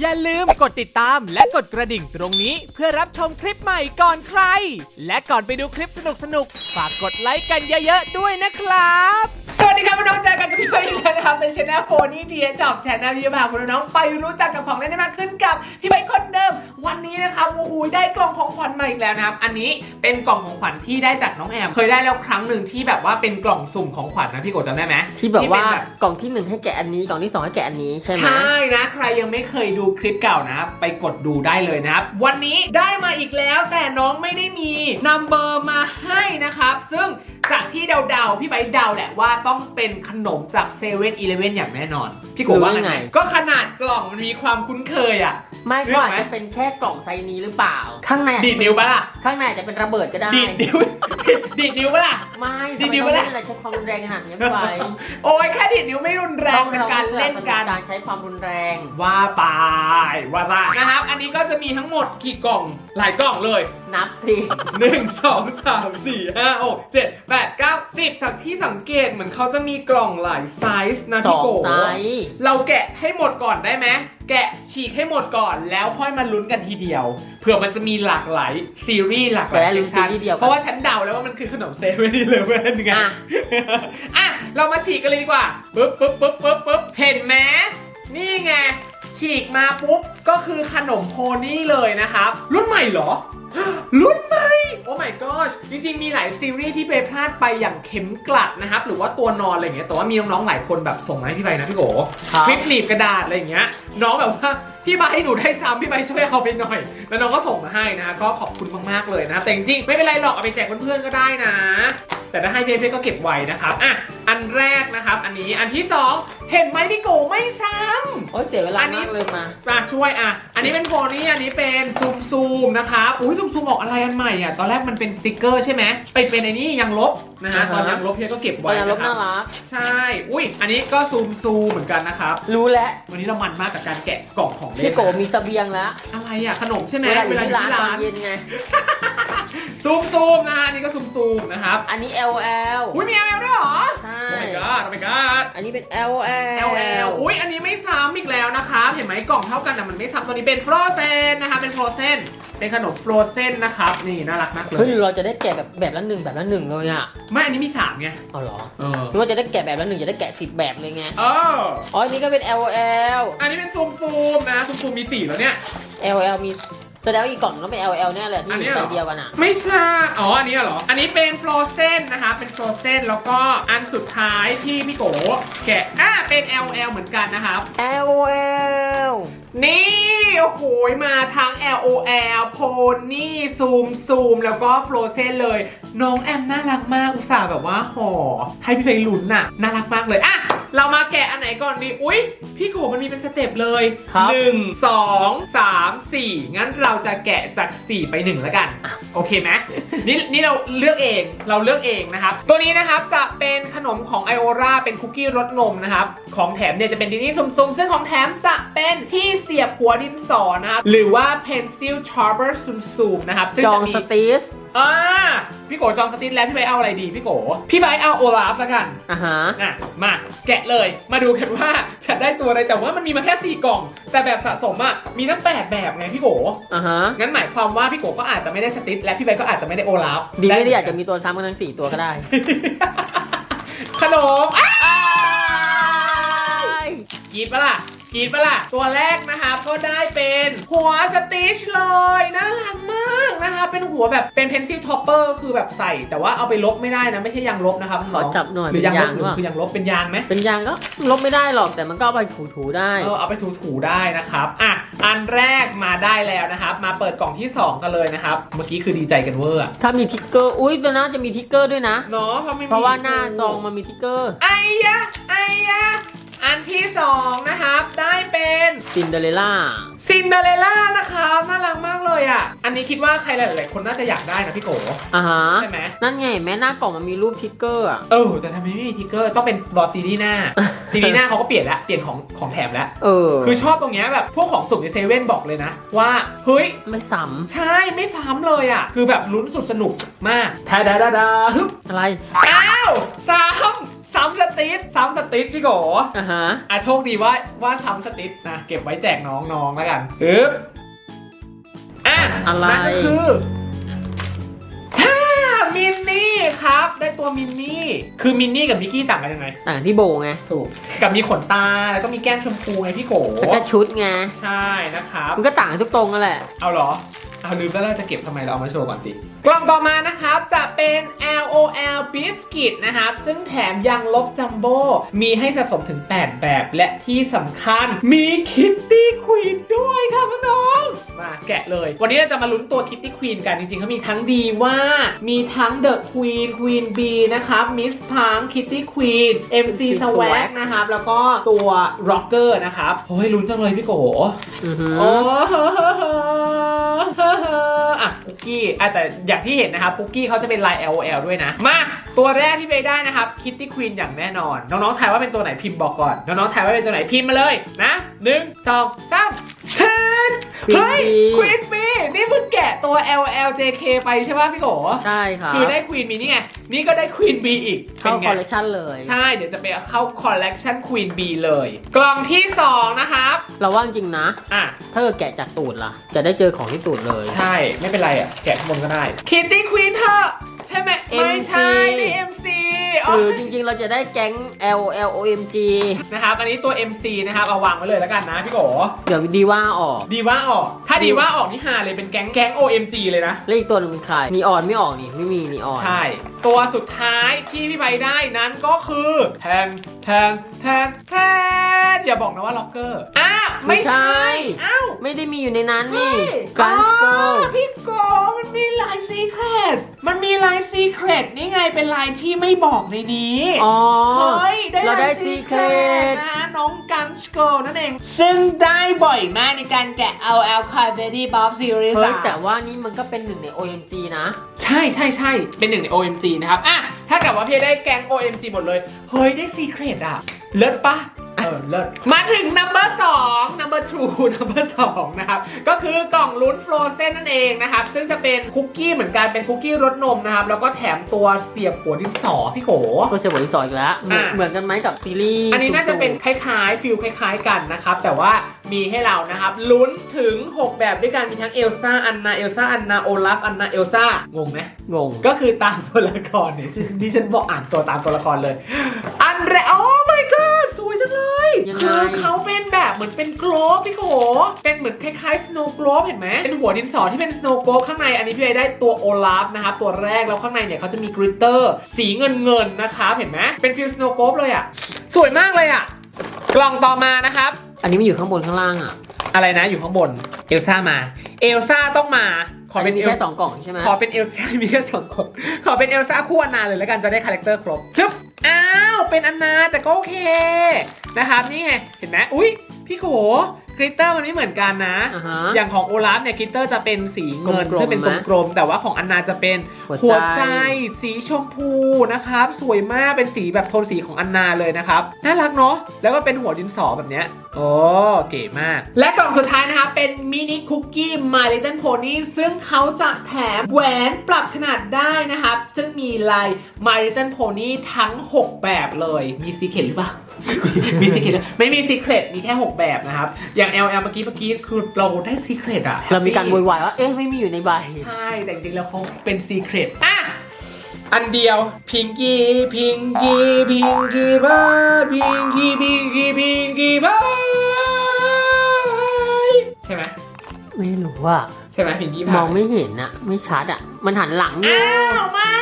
อย่าลืมกดติดตามและกดกระดิ่งตรงนี้เพื่อรับชมคลิปใหม่ก่อนใคร และก่อนไปดูคลิปสนุกๆ ฝากกดไลค์กันเยอะๆ ด้วยนะครับ สวัสดีครับพี่น้องเจอกันกับพี่เบย์อีกแล้วนะครับในช anel โฟนี่เดียจอบแชนแนลที่จะพาคุณน้องไปรู้จักกับของเล่นได้มากขึ้นกับพี่เบย์คนเดิม วันนี้นะครับโอ้โหได้กล่องของขวัญมาอีกแล้วนะครับ อันนี้เป็นกล่องของขวัญที่ได้จากน้องแอม เคยได้แล้วครั้งหนึ่งที่แบบว่าเป็นกล่องสุ่มของขวัญนะพี่โกจำได้ไหมที่แบบว่าเป็นกล่องที่หนึ่งให้แกะอันนี้กล่องที่สองให้แกะอันนี้ใช่ไหมใช่นะ ใครยังไม่เคยดูคลิปเก่านะ ไปกดดูได้เลยนะครับ วันนี้ได้มาอีกแล้วแต่น้องไม่ได้มีนัมเบอร์มาให้นะครับ ซึ่ง จากที่เดาๆ พี่ไบร์ทเดาแหละว่าต้องเป็นขนมจากเซเว่นอีเลเว่นอย่างแน่นอน พี่โกว่าไง ก็ขนาดกล่องมันมีความคุ้นเคยอะ ไม่เลืก็อกอาจไหมจะเป็นแค่กล่องไซส์นี้หรือเปล่า ข้างในอาจดีจะดเป็นนิ้วปะล่ะ ข้างในอาจจะเป็นระเบิดก็ได้ ดีดนิ้ว ดีดนิ้วปะล่ะ ไม่ดีดนิ้วทำไมปะต้องล่ะเล่นอะไรใช้ความรุนแรงขนาดนี้ไปโอ้ยแค่ดีดนิ้วไม่รุนแรงเป็นการเล่นกัน การใช้ความรุนแรง ว่าไปว่าไปนะครับ อันนี้ก็จะมีทั้งหมดกี่กล่อง หลายกล่องเลย นับสิหนึ่งสองสามสี่ห้าหกเจ็ดแปดเก้าสิบจากที่สังเกตเหมือนเขาจะมีกล่องหลายไซส์นะสพี่องโกไซส์เราแกะให้หมดก่อนได้ไหมแกะฉีกให้หมดก่อนแล้วค่อยมาลุ้นกันทีเดียวเผื่อมันจะมีหลากหลายซีรีส์หลากหลายแต่ลุ้นเซสชันซีรีส์เดียวกันเพราะว่าฉันเดาแล้วว่ามันคือขนมเซเว่นอีเลเว่นไงอะ อะเรามาฉีกกันเลยดีกว่าปึ๊บปึ๊บปึ๊บปึ๊บปึ๊บเห็นไหมนี่ไงฉีกมาปุ๊บก็คือขนมโพนี่เลยนะครับ รุ่นใหม่เหรอ รุ่นใหม่ โอ้ my gosh จริงๆ มีหลายซีรีส์ที่ไปพลาดไปอย่างเข็มกลัดนะครับ หรือว่าตัวนอนอะไรอย่างเงี้ย แต่ว่ามีน้องๆ หลายคนแบบส่งมาให้พี่ใบนะพี่โกครับ คลิปหนีบกระดาษอะไรอย่างเงี้ย น้องแบบว่าพี่ใบให้หนูได้ซ้ำพี่ใบช่วยเอาไปหน่อย แล้วน้องก็ส่งมาให้นะก็ขอบคุณมากๆเลยนะแต่จริงๆไม่เป็นไรหรอกเอาไปแจกเพื่อนๆก็ได้นะ แต่ถ้าให้เพื่อนๆก็เก็บไว้นะครับอะอันแรกนะครับ อันนี้อันที่สองเห็นไหมพี่โกไม่ซ้ำโอ้ยเสียเวลาอันนี้มากเลยมามาช่วยอะ อันนี้เป็นโพนี่อันนี้เป็นซูมซูมนะครับอุ้ยซูมซูมออกอะไรอันใหม่อะตอนแรกมันเป็นสติกเกอร์ใช่ไหมไปเป็นไอ้นี่ยังลบนะฮะอ่าฮะตอนยังลบเพียก็เก็บตอไว้นนี้นะลบครัน่าบรัก ใช่ อุ้ยอันนี้ก็ซูมซูมเหมือนกันนะครับ รู้แล้ววันนี้เรามันมากกับการแกะกล่องของเล่พี่นโกมีเสบียงแล้วอะไรอะขนมใช่ไหมเวลาอยู่ที่ร้านตอนเย็นไง ซูมซูมนะฮะอันนี้ก็ ซูมซูมนะครับ อันนี้ LL อุ้ยมี LL ด้วยเหรอ ใช่ โอ้ my god โอ้ my god อันนี้เป็น LL LL อุ้ยอันนี้ไม่ซ้ำอีกแล้วนะครับ เห็นไหมกล่องเท่ากันแต่มันไม่ซ้ำตัวนี้เป็นฟรอเซนนะคะเป็นฟรอเซนเป็นขนมฟรอเซนนะครับ นี่น่ารักมากเลเฮ้ยย เราจะได้แกะแบบแบบละหนึ่งแบบละหนึ่งเลยอะไม่อันนี้มีสามไง เอาเหรอเออ หรือว่าจะได้แกะแบบละหนึ่งจะได้แกะสิบแบบเลยไง เออ อ๋ออันนี้ก็เป็น LL อันนี้เป็นซูมซูมนะซูมซูมมีสี่แล้วเนี่ย LL มี แสดงว่าอีกกล่องต้องเป็น LL แน่เลยที่อันอนี้ยู่เหรใส่อเดียวกันอะ ไม่ใช่ อ๋อ อันนี้เหรอ อันนี้เป็นฟรอเซนนะคะ เป็นฟรอเซนแล้วก็อันสุดท้ายที่พี่โกแกะ อ่า เป็น LL เหมือนกันนะครับ LL นี่ โอ้โห มาทั้ง LOL โพนี่ซูมซูมแล้วก็โฟรเซนเลย น้องแอมน่ารักมาก อุตส่าห์แบบว่าห่อให้พี่เพลลุ้นน่ะ น่ารักมากเลย อะ เรามาแกะอันไหนก่อนดี อุ๊ย พี่โกมันมีเป็นสเต็ปเลยครับ หนึ่งสองสามสี่งั้นเราจะแกะจาก4ไป1แล้วกัน โอเคไหมนี่นี่เราเลือกเองเราเลือกเองนะครับ ตัวนี้นะครับจะเป็นขนมของไอโอราเป็นคุกกี้รสนมนะครับ ของแถมเนี่ยจะเป็นดินนี่ซุ่มๆ ซึ่งของแถมจะเป็นที่เสียบหัวดินสอนะครับ หรือว่า pencil sharper ซุ่มๆนะครับซึ่งจอจะงมี สตีส อ่าพี่โกจองสติ๊ดแล้วพี่ไบร์ทเอาอะไรดีพี่โก พี่ไบร์ทเอาโอลาฟแล้วกันอะฮะ อะมาแกะเลยมาดูกันว่าจะได้ตัวอะไรแต่ว่ามันมีมาแค่ 4 กล่อง แต่แบบสะสมอะมีตั้ง 8 แบบไงพี่โก อะฮะ งั้นหมายความว่าพี่โกก็อาจจะไม่ได้สติ๊ดและพี่ใบก็อาจจะไม่ได้โอลาฟดีไม่ดีอาจจะมีตัวซ้ำกันทั้งสี่ตัวก็ได้ ขนมอะอ้ายกรีดปะล่ะ กรีดปะล่ะ ตัวแรกนะครับก็ได้เป็นหัวสติชเลยน่ารักมากนะคะ เป็นหัวแบบเป็นเพนซิลท็อปเปอร์คือแบบใส่ แต่ว่าเอาไปลบไม่ได้นะ ไม่ใช่ยางลบนะครับขอจับหน่อยหรือยางลบเป็นหรืยางอคือยางลบเป็นยางไหมเป็นยางก็ลบไม่ได้หรอกแต่มันก็เอาไปถูๆได้เออเอาไปถูๆได้นะครับอะอันแรกมาได้แล้วนะครับ มาเปิดกล่องที่ 2 กันเลยนะครับ เมื่อกี้คือดีใจกันเวอร์อะถ้ามีทิกเกอร์อุ้ยตัวน่าจะมีทิกเกอร์ด้วยนะเนาะเพราะไม่มีเพราะว่าหน้าซองมันมีทิกเกอร์ไอ้ยะไอ้ยะ อันที่2นะครับ ได้เป็นซินเดอเรลล่าซินเดอเรลล่านะครับน่ารักมากเลยอะ อันนี้คิดว่าใครหลายๆคนน่าจะอยากได้นะพี่โก อ่าฮะใช่ไหม นั่นไงแม้หน้ากล่องมันมีรูปทิกเกอร์อะ เออ แต่ทำไมไม่มีทิกเกอร์ต้องเป็นรอซีรีส์หน้า ซีรีส์หน้าเขาก็เปลี่ยนแล้วเปลี่ยนของของแถมแล้วเออ คือชอบตรงเนี้ยแบบพวกของสุ่มในเซเว่นบอกเลยนะ ว่าเฮ้ย ไม่ซ้ใช่ไม่ซ้ำเลยอะ คือแบบลุ้นสุดสนุกมากทาดาดาดาฮึบำอะไร อ้าวซ้ำ ซ้ำสติ๊ดซ้ำสติ๊ดพี่โกอ่าฮะ อะโชคดีว่าว่าซ้ำสติ๊ดนะเก็บไว้แจกน้องๆแล้วกันปึ๊บอะอะไร นั่นก็คือฮ่ามินนี่ครับ ได้ตัวมินนี่ คือมินนี่กับมิกกี้ต่างกันยังไง ต่างที่โบไงถูก กับมีขนตา แล้วก็มีแก้มชมพูไงพี่โก แล้วก็ชุดไง ใช่นะครับ มันก็ต่างกันทุกตรงนั่นแหละ เอาเหรอ เอาลืมแล้วเราจะเก็บทำไมเราเอามาโชว์ก่อนสิกล่องต่อมานะครับจะเป็น LOL Biscuit นะครับซึ่งแถมยังลบจัมโบ้มีให้สะสมถึง 8 แบบและที่สำคัญมีคิตตี้ควีนด้วยครับน้องๆมาแกะเลย วันนี้เราจะมาลุ้นตัวคิตตี้ควีนกันจริงๆเขามีทั้งดีว่า มีทั้ง The Queen Queen Bee นะครับ Miss Punk Kitty Queen MC Swag นะครับแล้วก็ตัว Rocker นะครับโอ้ยลุ้นจังเลยพี่โกอือฮึโอ้โหอะคุกกี้อะแต่อย่างที่เห็นนะครับคุกกี้เขาจะเป็นลาย LOL ด้วยนะ มาตัวแรกที่ไปได้นะครับคิตตี้ควีนอย่างแน่นอน น้องๆทายว่าเป็นตัวไหนพิมพ์บอกก่อน น้องๆทายว่าเป็นตัวไหนพิมพ์มาเลยนะหนึ่งสองสามเชิญเฮ้ยควีนบีนี่ เพิ่งแกะตัว LL JK ไปใช่ป่ะพี่โกใช่ครับคือได้ควีนบีนี่ไง นี่ก็ได้ควีนบีอีก เข้าป็นไงคอลเลคชันเลย ใช่ เดี๋ยวจะไปเข้าคอลเลกชันควีนบีเลย กล่องที่ 2 นะครับ เราว่าจริงนะ อะ ถ้าเกิดแกะจากตูดล่ะ จะได้เจอของที่ตูดเลย ใช่ ไม่เป็นไรอะ แกะข้างบนก็ได้คิตตี้ควีนเธอใช่ไหมไม่ใช่นี่ MC ห รือจริงๆ เราจะได้แก๊ง L L O M G นะครับอันนี้ตัว MC นะครับเอาวางไว้เลยแล้วกันนะพี่โกเดี๋ยวดีว่าออก ดีว่าออก ถ้าดีว่าออกนี่ฮาเลยเป็นแก๊งแก๊ง OMG เลยนะ แล้วอีกตัวหนึงเป็นใครนีออนไม่ออกนี่ไม่มีนีออน ใช่ ตัวสุดท้ายที่พี่ใบได้นั้นก็คือแทนแทนแทนแทนอย่าบอกนะว่าล็อกเกอร์อ้าวไม่ใช่อ้าวไม่ได้มีอยู่ในนั้นนี่เฮ้ยกันสโก อ๋อพี่โกมั นมีลายซีเครตมันมีลายซีเครตนี่ไงเป็นลายที่ไม่บอกในนี้อ๋อเฮ้ยได้เราได้ลายซีเครตนะน้องกันสโกนั่นเอง ซึ่งได้บ่อยมากในการแกะ LL c a r b e t y Bob Series เฮ้ยสามแต่ว่านี่มันก็เป็นหนึ่งใน OMG นะ ใช่ใช่ใช่เป็นหนึ่งใน OMG นะครับอะถ้ากับว่าพี่ได้แก๊ง OMG หมดเลย เฮ้ยได้ซีเครตอะ เลิศปะ เออเลิศ มาถึง number 2 number 2 number 2นะครับ ก็คือกล่องลุ้นโฟรเซนนั่นเองนะครับ ซึ่งจะเป็นคุกกี้เหมือนกันเป็นคุกกี้รสนมนะครับ แล้วก็แถมตัวเสียบหัวดินสอพี่โขตัวเฉยบทที่สองอีกแล้วเหมือนอะ เหมือนกันไหมกับซีรีส์อันนี้น่าจะเป็นคล้ายๆฟิลคล้าย ๆ กันนะครับ แต่ว่ามีให้เรานะครับลุ้นถึง 6 แบบด้วยกันมีทั้งเอลซ่าอันนาเอลซ่าอันนาโอลาฟอันนาเอลซ่างงไหม งง ก็คือตามตัวละครเนี่ยฉันดิฉันบอกอ่านตัวตามตัวละครเลย อันแรกโอ้ my god สว ยจังเลยยังไง คือเขาเป็นแบบเหมือนเป็นโกลบพี่โขเป็นเหมือนคล้ายๆ snow globe เห็นไหมเป็นหัวดินสอที่เป็น snow globe ข้างในอันนี้พี่ไอได้ตัวโอลาฟนะครับตัวแรกแล้วข้างในเนี่ยเขาจะมีกริตเตอร์ สีเงินเงินๆนะครับเห็นไหมเป็นฟิล snow globe เลยอะสวยมากเลยอะกล่องต่อมานะครับ อันนี้มันอยู่ข้างบนข้างล่างอะ อะไรนะอยู่ข้างบนเอลซ่ามาเอลซ่าต้องมาขอเป็นมีเอลแค่สองกล่องใช่ไหมขอเป็นเอลซ่ามีแค่สองคนขอเป็นเอลซ่าคู่อันนาเลยแล้วกันจะได้คาแรคเตอร์ครบจึ๊บอ้าว เป็นอันนาแต่ก็โอเคนะครับนี่ไงเห็นไหมอุ้ยพี่โขกริตเตอร์มันไม่เหมือนกันนะ อ่าฮะอย่างของโอลาฟเนี่ยกริตเตอร์จะเป็นสีเงินกลมๆที่เป็นไหมกลมๆแต่ว่าของอันนาจะเป็นหัหัววใจใจ สีชมพูนะครับ สวยมากเป็นสีแบบโทนสีของอันนาเลยนะครับน่ารักเนาะแล้วก็เป็นหัวดินสอแบบเนี้ย โอ้เก๋มาก และกล่องสุดท้ายนะคะ เป็นมินิคุกกี้ My Little Pony ซึ่งเขาจะแถมแหวนปรับขนาดได้นะครับ ซึ่งมีลาย My Little Pony ทั้ง 6 แบบเลย มีซีเครตหรือเปล่า มีซีเครตไม่มีซีเครตมีแค่ 6 แบบนะครับ อย่าง LL เมื่อกี้เมื่อกี้คือเราได้ซีเครตอะเรามีการโวยวายว่า เอ๊ะ ไม่มีอยู่ในใบ ใช่ แต่จริงๆแล้วเขาเป็นซีเครตอะ อันเดียวพิงกี้พิงกี้พิงกี้บายพิงกี้พิงกี้พิงกี้บายใช่ไหมไม่รู้ว่าใช่ไหมพิงกี้มองไม่เห็นอะไม่ชัดอะมันหันหลังอยู่ อ้าวไม่ใช่พิงกี้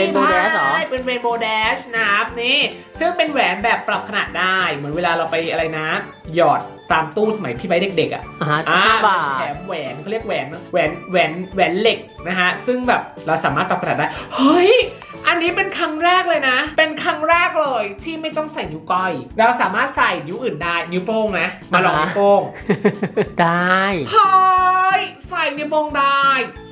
Rainbow Dash เหรอเป็นเรนโบว์แดชนะครับนี่ ซึ่งเป็นแหวนแบบปรับขนาดได้ เหมือนเวลาเราไปอะไรนะ หยอดตามตู้สมัยพี่ใบเด็กๆอะอ่าฮะอ่าห้าบาแถทมแหวนเขาเรียกแหวนแหวนแหวนแหวนเหล็กนะฮะ ซึ่งแบบเราสามารถปรับขนาดได้ เฮ้ย อันนี้เป็นครั้งแรกเลยนะ เป็นครั้งแรกเลยที่ไม่ต้องใส่นิ้วก้อย เราสามารถใส่นิ้วอื่นได้ นิ้วโป้งไหมมาลองนิ้วโป้ง ได้ เฮ้ยใส่นิ้วโป้งได้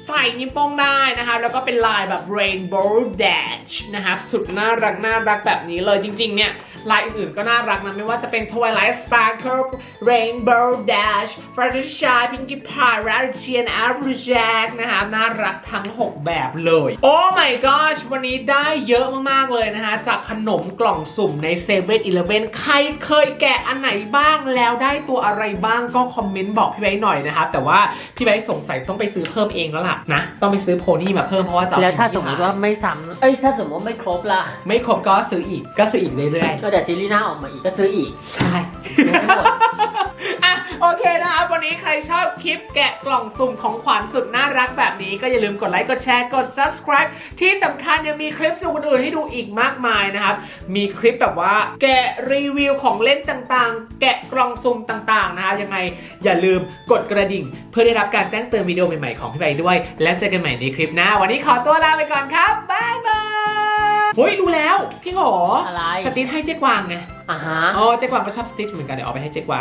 ใส่นิ้วโป้งได้นะคะแล้วก็เป็นลายแบบ rainbow dash นะคะสุดน่ารักน่ารักแบบนี้เลยจริงๆเนี่ย ลายอื่นๆก็น่ารักนะ ไม่ว่าจะเป็น Twilight Sparkle Rainbow Dash Fluttershy Pinkie Pie Radiant Applejack นะครับน่ารักทั้ง 6 แบบเลย โอ้ my gosh วันนี้ได้เยอะมากๆเลยนะฮะจากขนมกล่องสุ่มใน7 e เ e ่ e อใครเคยแกะอันไหนบ้างแล้วได้ตัวอะไรบ้างก็คอมเมนต์บอกพี่ไว้หน่อยนะครับ แต่ว่าพี่ไว้สงสัยต้องไปซื้อเพิ่มเองแล้วล่ะนะ ต้องไปซื้อโพนี่มาเพิ่มเพราะว่าจะเอแล้วถ้าไปสมมติว่าไม่ซ้ำเอ้ยถ้าสมมติว่าไม่ครบล่ะ ไม่ครบก็ซื้ออีกก็ซื้ออีกเรื่อยๆก็เดี๋ยวซีรีส์หน้าออกมาอีกก็ซื้ออีก ใช่ซื้อให้หมด อะโอเคนะครับวันนี้ใครชอบคลิปแกะกล่องสุ่มของขวัญสุดน่ารักแบบนี้ก็อย่าลืมกดไลค์กดแชร์กด subscribe ที่สำคัญยังมีคลิปสนุกอื่นๆให้ดูอีกมากมายนะครับ มีคลิปแบบว่าแกะรีวิวของเล่นต่างๆ แกะกล่องสุ่มต่างๆนะคะยังไงอย่าลืมกดกระดิ่ง เพื่อได้รับการแจ้งเตือนวิดีโอใหม่ๆของพี่ใบด้วย แล้วเจอกันใหม่ในคลิปหน้า วันนี้ขอตัวลาไปก่อนครับบ๊ายบาย เฮ้ยรู้แล้ว พี่หออะไร สติ๊ดให้เจ๊กวางไงอ่าฮะ อ๋อเจ๊กวางก็ชอบสติ๊ดเหมือนกันเดี๋ยวเอาไปให้เจ๊กวาง